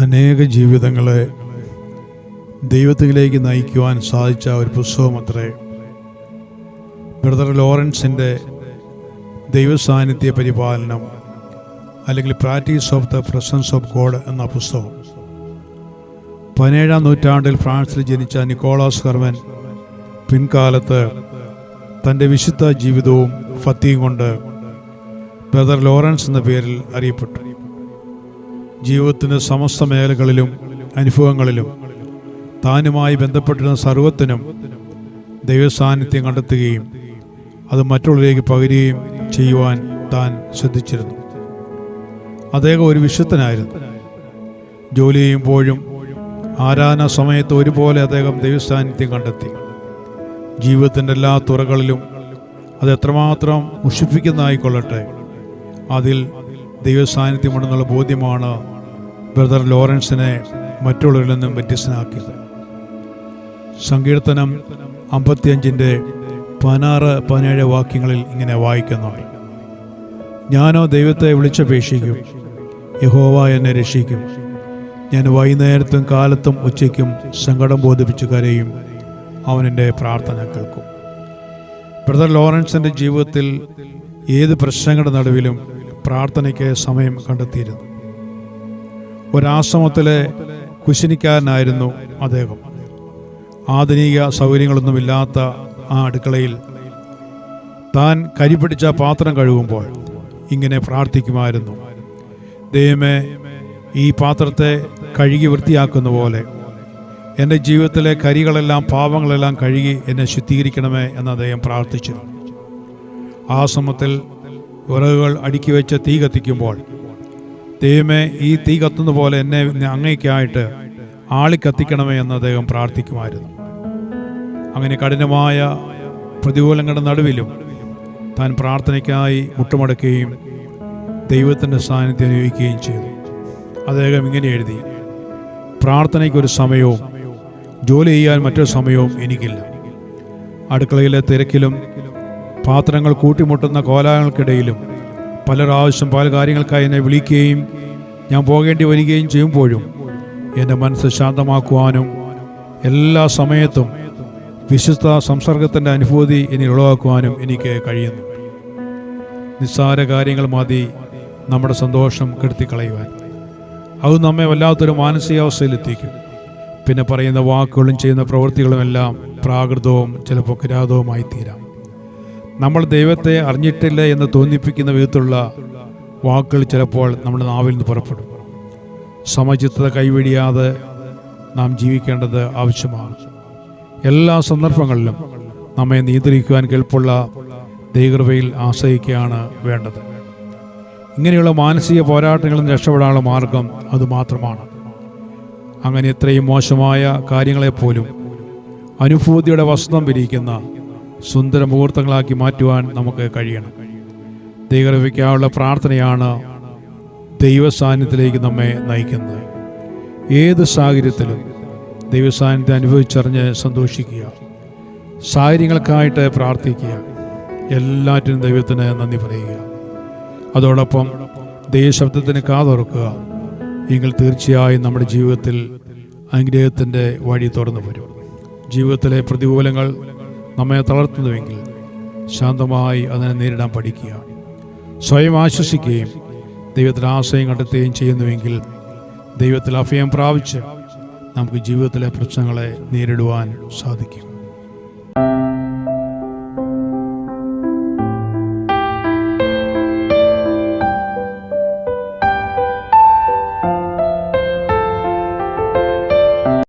അനേക ജീവിതങ്ങളെ ദൈവത്തിലേക്ക് നയിക്കുവാൻ സാധിച്ച ഒരു പുസ്തകം അത്രേ. ബ്രദർ ലോറൻസിന്റെ ദൈവസാന്നിധ്യ പരിപാലനം അല്ലെങ്കിൽ practice of the presence of God എന്ന പുസ്തകം. പതിനേഴാം നൂറ്റാണ്ടിൽ ഫ്രാൻസിൽ ജനിച്ച നിക്കോളാസ് ഹെർമൻ പിൻകാലത്ത് തന്റെ വിശുദ്ധ ജീവിതവും ഫത്തിയും കൊണ്ട് ബ്രദർ ലോറൻസ് എന്ന പേരിൽ അറിയപ്പെട്ടു. ജീവിതത്തിന്റെ സമസ്ത മേഖലകളിലും അനുഭവങ്ങളിലും താനുമായി ബന്ധപ്പെട്ടിരുന്ന സർവത്തിനും ദൈവസാന്നിധ്യം കണ്ടെത്തുകയും അത് മറ്റുള്ളവരിലേക്ക് പകരുകയും ചെയ്യുവാൻ താൻ ശ്രദ്ധിച്ചിരുന്നു. അദ്ദേഹം ഒരു വിശുദ്ധനായിരുന്നു. ജോലി ചെയ്യുമ്പോഴും ആരാധന സമയത്ത് ഒരുപോലെ അദ്ദേഹം ദൈവസാന്നിധ്യം കണ്ടെത്തി. ജീവിതത്തിന്റെ എല്ലാ തുറകളിലും അത് എത്രമാത്രം മുഷിപ്പിക്കുന്നതായിക്കൊള്ളട്ടെ അതിൽ ദൈവസാന്നിധ്യമുണ്ടെന്നുള്ള ബോധ്യമാണ് ബ്രദർ ലോറൻസിനെ മറ്റുള്ളവരിൽ നിന്നും വ്യത്യസ്തനാക്കിയത്. സങ്കീർത്തനം അമ്പത്തിയഞ്ചിന്റെ പതിനാറ് പതിനേഴ് വാക്യങ്ങളിൽ ഇങ്ങനെ വായിക്കുന്നുണ്ട്. ഞാനോ ദൈവത്തെ വിളിച്ചപേക്ഷിക്കും യഹോവ എന്നെ രക്ഷിക്കും. ഞാൻ വൈകുന്നേരത്തും കാലത്തും ഉച്ചയ്ക്കും സങ്കടം ബോധിപ്പിച്ചു കരയും അവനെന്റെ പ്രാർത്ഥന കേൾക്കും. ബ്രദർ ലോറൻസിന്റെ ജീവിതത്തിൽ ഏത് പ്രശ്നങ്ങളുടെ നടുവിലും പ്രാർത്ഥനയ്ക്ക് സമയം കണ്ടെത്തിയിരുന്നു. ഒരാശ്രമത്തിലെ കുശിനിക്കാരനായിരുന്നു അദ്ദേഹം. ആധുനിക സൗകര്യങ്ങളൊന്നുമില്ലാത്ത ആ അടുക്കളയിൽ താൻ കരിപിടിച്ച പാത്രം കഴുകുമ്പോൾ ഇങ്ങനെ പ്രാർത്ഥിക്കുമായിരുന്നു. ദൈവമേ ഈ പാത്രത്തെ കഴുകി വൃത്തിയാക്കുന്ന പോലെ എന്റെ ജീവിതത്തിലെ കരികളെല്ലാം പാപങ്ങളെല്ലാം കഴുകി എന്നെ ശുദ്ധീകരിക്കണമേ എന്ന് അദ്ദേഹം പ്രാർത്ഥിച്ചിരുന്നു. ആ സമയത്തിൽ വിറകുകൾ അടുക്കി വെച്ച് തീ കത്തിക്കുമ്പോൾ ദൈവമേ ഈ തീ കത്തുന്ന പോലെ എന്നെ അങ്ങേക്കായിട്ട് ആളി കത്തിക്കണമേ എന്ന് അദ്ദേഹം പ്രാർത്ഥിക്കുമായിരുന്നു. അങ്ങനെ കഠിനമായ പ്രതികൂലങ്ങളുടെ നടുവിലും താൻ പ്രാർത്ഥനയ്ക്കായി മുട്ടുമടക്കുകയും ദൈവത്തിന്റെ സാന്നിധ്യം അനുഭവിക്കുകയും ചെയ്തു. അദ്ദേഹം ഇങ്ങനെ എഴുതി പ്രാർത്ഥനയ്ക്കൊരു സമയവും ജോലി ചെയ്യാൻ മറ്റൊരു സമയവും എനിക്കില്ല. അടുക്കളയിലെ തിരക്കിലും പാത്രങ്ങൾ കൂട്ടിമുട്ടുന്ന കോലാഹലങ്ങൾക്കിടയിലും പല പ്രാവശ്യം പല കാര്യങ്ങൾക്കായി എന്നെ വിളിക്കുകയും ഞാൻ പോകേണ്ടി വരികയും ചെയ്യുമ്പോഴും എന്റെ മനസ്സ് ശാന്തമാക്കുവാനും എല്ലാ സമയത്തും വിശുദ്ധ സംസർഗത്തിന്റെ അനുഭൂതി ഇനി ഉളവാക്കുവാനും എനിക്ക് കഴിയുന്നു. നിസ്സാര കാര്യങ്ങൾ മതി നമ്മുടെ സന്തോഷം കെടുത്തിക്കളയുവാൻ. അത് നമ്മെ വല്ലാത്തൊരു മാനസികാവസ്ഥയിലെത്തിക്കും. പിന്നെ പറയുന്ന വാക്കുകളും ചെയ്യുന്ന പ്രവൃത്തികളും എല്ലാം പ്രാകൃതവും ചിലപ്പോൾ കിരാതവുമായി തീരാം നമ്മൾ ദൈവത്തെ അറിഞ്ഞിട്ടില്ല എന്ന് തോന്നിപ്പിക്കുന്ന വിധത്തിലുള്ള വാക്കുകൾ ചിലപ്പോൾ നമ്മുടെ നാവിൽ നിന്ന് പുറപ്പെടും. സമചിത്തത കൈവെടിയാതെ നാം ജീവിക്കേണ്ടത് ആവശ്യമാണ്. എല്ലാ സന്ദർഭങ്ങളിലും നമ്മെ നിയന്ത്രിക്കുവാൻ കെൽപ്പുള്ള ദൈവകൃപയിൽ ആശ്രയിക്കുകയാണ് വേണ്ടത്. ഇങ്ങനെയുള്ള മാനസിക പോരാട്ടങ്ങളിൽ രക്ഷപ്പെടാനുള്ള മാർഗം അതുമാത്രമാണ് അങ്ങനെ ഇത്രയും മോശമായ കാര്യങ്ങളെപ്പോലും അനുഭൂതിയുടെ വസ്ത്രം വിരിയിക്കുന്ന സുന്ദര മുഹൂർത്തങ്ങളാക്കി മാറ്റുവാൻ നമുക്ക് കഴിയണം. ദൈവകൃപയ്ക്കായുള്ള പ്രാർത്ഥനയാണ് ദൈവസാന്നിധ്യത്തിലേക്ക് നമ്മെ നയിക്കുന്നത്. ഏത് സാഹചര്യത്തിലും ദൈവസാന്നിധ്യം അനുഭവിച്ചറിഞ്ഞ് സന്തോഷിക്കുക. സാഹചര്യങ്ങൾക്കായിട്ട് പ്രാർത്ഥിക്കുക. എല്ലാറ്റിനും ദൈവത്തിന് നന്ദി പറയുക. അതോടൊപ്പം ദൈവശബ്ദത്തിന് കാതോർക്കുക. നിങ്ങൾ തീർച്ചയായും നമ്മുടെ ജീവിതത്തിൽ അനുഗ്രഹത്തിന്റെ വഴി തുറന്നു വരും. ജീവിതത്തിലെ പ്രതികൂലങ്ങൾ നമ്മെ തളർത്തുന്നുവെങ്കിൽ ശാന്തമായി അതിനെ നേരിടാൻ പഠിക്കുക. സ്വയം ആശ്വസിക്കുകയും ദൈവത്തിൽ ആശ്രയം കണ്ടെത്തുകയും ചെയ്യുന്നുവെങ്കിൽ ദൈവത്തിൽ അഭയം പ്രാപിച്ച് നമുക്ക് ജീവിതത്തിലെ പ്രശ്നങ്ങളെ നേരിടുവാൻ സാധിക്കും.